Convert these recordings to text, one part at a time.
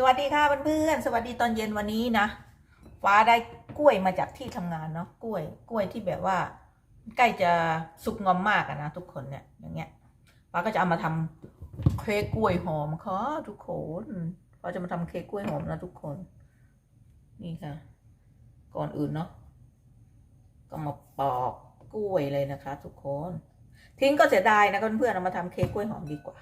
สวัสดีค่ะเพื่อนๆสวัสดีตอนเย็นวันนี้นะฟ้าได้กล้วยมาจากที่ทำงานเนาะกล้วย กล้วยที่แบบว่า ใกล้จะสุกงอมมากอะนะทุกคนเนี่ยอย่างเงี้ยฟ้าก็จะเอามาทำเค้กกล้วยหอมค่ะทุกคนฟ้าจะมาทำเค้กกล้วยหอมนะทุกคน นี่ค่ะ ก่อนอื่นเนาะก็มาปอกกล้วยเลยนะคะ ทุกคน ทิ้งก็เสียดายนะเพื่อนๆเอามาทำเค้กกล้วยหอมดีกว่า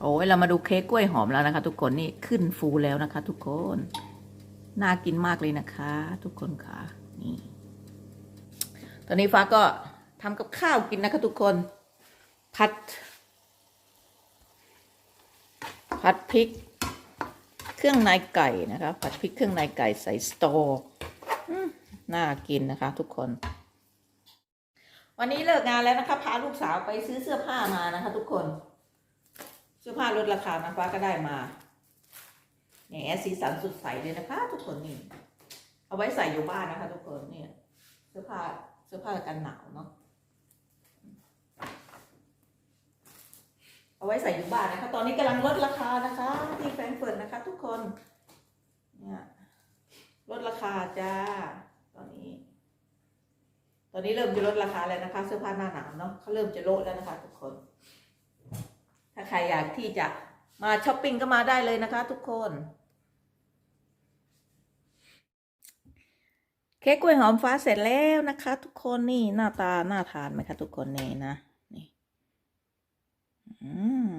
โอ้ยเรามาดูเค้กกล้วยหอมแล้วนะคะ ทุกคนนี่ขึ้นฟูแล้วนะคะ ทุกคน น่ากินมากเลยนะคะ ทุกคนค่ะนี่ตอนนี้ฟ้าก็ทำกับข้าวกินนะคะ ทุกคน ผัด ผัดพริก เครื่องในไก่นะคะ ผัดพริกเครื่องในไก่ใส่สตอน่ากินนะคะ ทุกคน วันนี้เลิกงานแล้วนะคะ พาลูกสาวไปซื้อเสื้อผ้ามานะคะ ทุกคน สื้อผ้าลดราคานะฟ้าก็ได้มาแหมสีสันสดใสเลยนะคะ ทุกคนนี่เอาไว้ใส่อยู่บ้านนะคะ ทุกคนเนี่ย เสื้อผ้าเสื้อผ้ากันหนาวเนาะเอาไว้ใส่อยู่บ้านนะคะ ตอนนี้กำลังลดราคานะคะ ที่แฟรงเฟิร์ตนะคะ ทุกคน เนี่ยลดราคาจ้าตอนนี้ ตอนนี้เริ่มจะลดราคาแล้วนะคะ เสื้อผ้าหน้าหนาวเนาะเขาเริ่มจะลดแล้วนะคะ ทุกคน ถ้าใครอยากที่จะมาช้อปปิ้งก็มาได้เลยนะคะทุกคน เค้กกล้วยหอมฟ้าเสร็จแล้วนะคะ ทุกคนนี่หน้าตาน่าทานไหมคะทุกคนนี่นะนี่อืม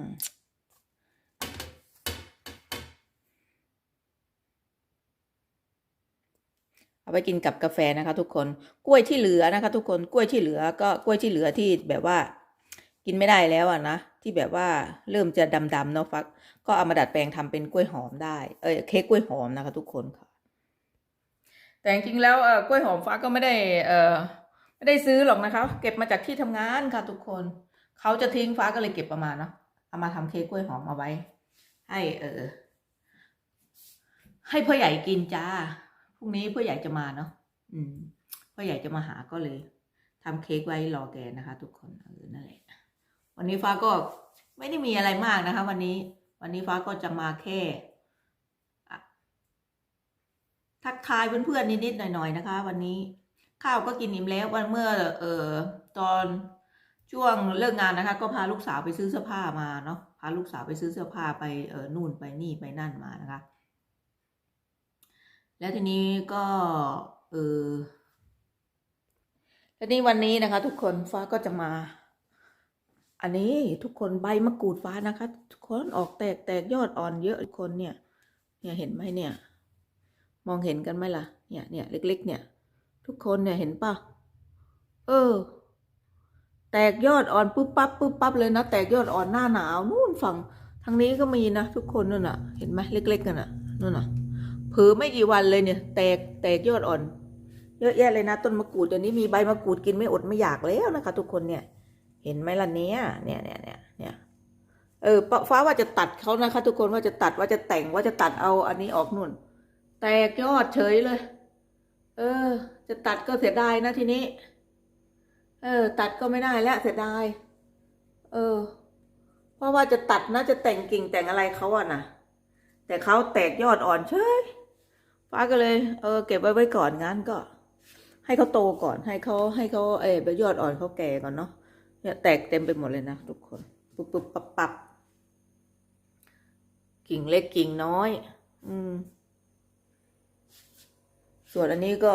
เอาไปกินกับกาแฟนะคะทุกคน กล้วยที่เหลือนะคะ ทุกคน กล้วยที่เหลือก็กล้วยที่เหลือที่แบบว่า กินไม่ได้แล้วอะนะ ที่แบบว่าเริ่มจะดำๆเนาะฟัก ก็เอามาดัดแปลงทำเป็นกล้วยหอมได้ เออเค้กกล้วยหอมนะคะทุกคนค่ะ แต่จริงๆแล้วเออกล้วยหอมฟ้าก็ไม่ได้เออไม่ได้ซื้อหรอกนะคะ เก็บมาจากที่ทำงานค่ะทุกคน เขาจะทิ้งฟ้าก็เลยเก็บประมาณเนาะเอามาทำเค้กกล้วยหอมเอาไว้ ให้เออ ให้พ่อใหญ่กินจ้าพรุ่งนี้พ่อใหญ่จะมาเนาะอืมพ่อใหญ่จะมาหาก็เลยทำเค้กไว้รอแกนะคะ ทุกคนเออนั่นแหละ วันนี้ฟ้าก็ไม่ได้มีอะไรมากนะคะ วันนี้ วันนี้ฟ้าก็จะมาแค่ทักทายเพื่อนๆนิดๆหน่อยๆนะคะ วันนี้ข้าวก็กินอิ่มแล้ววันเมื่อเอ่อตอนช่วงเลิกงานนะคะ ก็พาลูกสาวไปซื้อเสื้อผ้ามาเนาะพาลูกสาวไปซื้อเสื้อผ้าไปเออนู่นไปนี่ไปนั่นมานะคะ แล้วทีนี้ก็เออแล้วนี่วันนี้นะคะ ทุกคนฟ้าก็จะมา อันนี้ทุกคนใบมะกรูดฟ้านะคะ ทุกคนออกแตกแตกยอดอ่อนเยอะทุกคนเนี่ย เนี่ยเห็นไหมเนี่ย มองเห็นกันไหมล่ะ เนี่ยเนี่ยเล็ก ๆ เนี่ย ทุกคนเนี่ยเห็นปะเออ แตกยอดอ่อนปุ๊บปั๊บปุ๊บปั๊บเลยนะแตกยอดอ่อนหน้าหนาวนู่นฝั่งทางนี้ก็มีนะทุกคนนู่นน่ะ เห็นไหมเล็ก ๆ กันน่ะนู่นน่ะเผือไม่กี่วันเลยเนี่ย แตกแตกยอดอ่อน เยอะแยะเลยนะต้นมะกรูดเดี๋ยวนี้มีใบมะกรูดกินไม่อดไม่อยากแล้วนะคะ ทุกคนเนี่ย เห็นไหมล่ะเนี่ยเนี่ยเนี่ยเนี่ยเนี่ยเออฟ้าว่าจะตัดเขานะคะ ทุกคนว่าจะตัดว่าจะแต่งว่าจะตัดเอาอันนี้ออกนู่น แตกยอดเฉยเลย เออ จะตัดก็เสียดายนะทีนี้ เออ ตัดก็ไม่ได้แล้วเสียดาย เออ เพราะว่าจะตัดนะจะแต่งกิ่งแต่งอะไรเขาอะนะแต่เขาแตกยอดอ่อนเฉยฟ้าก็เลย เออ เก็บไว้ไว้ก่อนงั้นก็ ให้เขาโตก่อนให้เขาให้เขาเออยอดอ่อนเขาแก่ก่อนเนาะ เนี่ยแตกเต็มไปหมดเลยนะทุกคนปุ๊บปุ๊บปับปับกิ่งเล็กกิ่งน้อย อืม ส่วนอันนี้ก็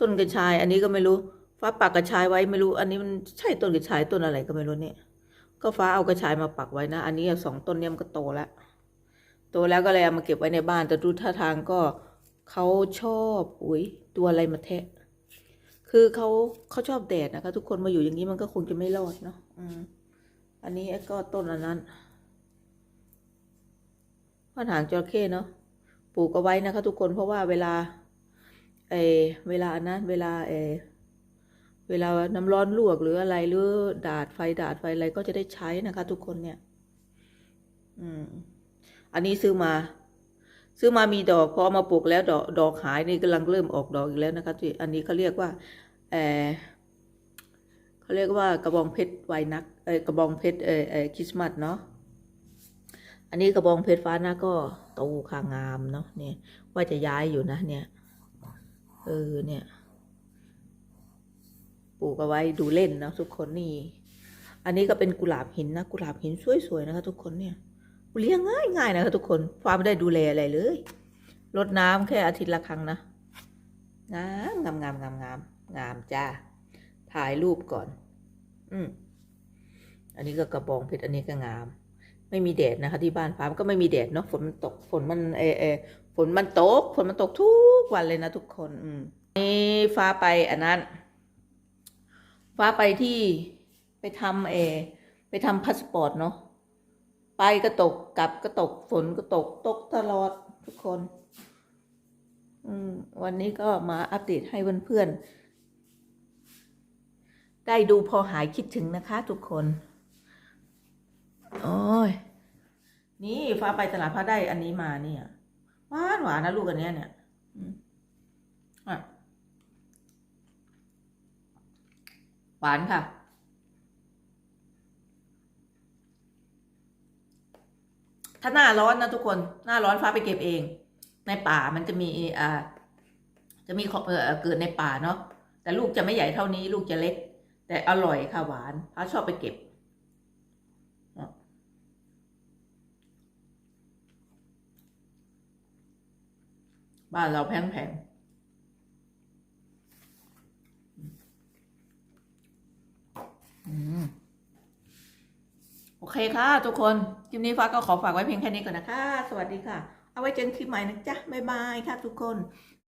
ต้นกระชาย อันนี้ก็ไม่รู้ ฟ้าปักกระชายไว้ไม่รู้ อันนี้มันใช่ต้นกระชายต้นอะไรก็ไม่รู้เนี่ย ก็ฟ้าเอากระชายมาปักไว้นะ อันนี้สองต้นเนี่ยมันก็โตแล้ว โตแล้วก็เลยเอามาเก็บไว้ในบ้าน แต่ดูท่าทางก็เขาชอบ อุ้ยตัวอะไรมาแทะ คือเขาเขาชอบแดดนะคะ ทุกคนมาอยู่อย่างนี้มันก็คงจะไม่รอดเนาะอืมอันนี้ก็ต้นอันนั้นว่าหางจระเข้เนาะปลูกเอาไว้นะคะ ทุกคนเพราะว่าเวลาเอเวลานั้นเวลาเออเวลาน้ำร้อนลวกหรืออะไรหรือดาดไฟดาดไฟอะไรก็จะได้ใช้นะคะ ทุกคนเนี่ย อืม อันนี้ซื้อมา ซื้อมามีดอกพอมาปลูกแล้วดอกดอกหายนี่กำลังเริ่มออกดอกอีกแล้วนะคะที่อันนี้เขาเรียกว่าเออเขาเรียกว่ากระบองเพชรไวนักเออกระบองเพชรเออเออคริสต์มาสเนาะอันนี้กระบองเพชรฟ้านะก็โตค่ะงามเนาะเนี่ยว่าจะย้ายอยู่นะเนี่ยเออเนี่ยปลูกเอาไว้ดูเล่นนะทุกคนนี่ อันนี้ก็เป็นกุหลาบหินนะกุหลาบหินสวยๆนะคะทุกคนเนี่ย เลี้ยงง่ายง่ายๆนะคะทุกคนฟ้าไม่ได้ดูแลอะไรเลยรดน้ำแค่อาทิตย์ละครั้งนะงามงามงามงามงามงามจ้าถ่ายรูปก่อน อืมอันนี้ก็กระบองเพชรอันนี้ก็งาม ไม่มีแดดนะคะ ที่บ้านฟ้ามันก็ไม่มีแดดเนาะฝนมันตกฝนมันเออเอฝนมันตกฝนมันตกทุกวันเลยนะทุกคน อืมนี่ฟ้าไปอันนั้น ฟ้าไปที่ไปทำเอ ไปทำพาสปอร์ตเนาะ ไปก็ตกกลับก็ตกฝนก็ตกตกตลอดทุกคน อืมวันนี้ก็มาอัปเดตให้เพื่อนๆได้ดูพอหายคิดถึงนะคะทุกคนโอ้ยนี่ฟ้าไปตลาดพระได้อันนี้มาเนี่ยหวานหวานนะลูกอันเนี้ยเนี่ยหวานค่ะ ถ้าหน้าร้อนนะทุกคนหน้าร้อนฟ้าไปเก็บเอง ในป่ามันจะมีอ่าจะมีเออเกิดในป่าเนาะแต่ลูกจะไม่ใหญ่เท่านี้ ลูกจะเล็ก แต่อร่อยค่ะหวานฟ้าชอบไปเก็บบ้านเราแพงแพงอืม โอเคค่ะ ทุกคนคลิปนี้ฟ้าก็ขอฝากไว้เพียงแค่นี้ก่อนนะคะ สวัสดีค่ะ เอาไว้เจอกันคลิปใหม่นะจ๊ะบ๊ายบายค่ะทุกคน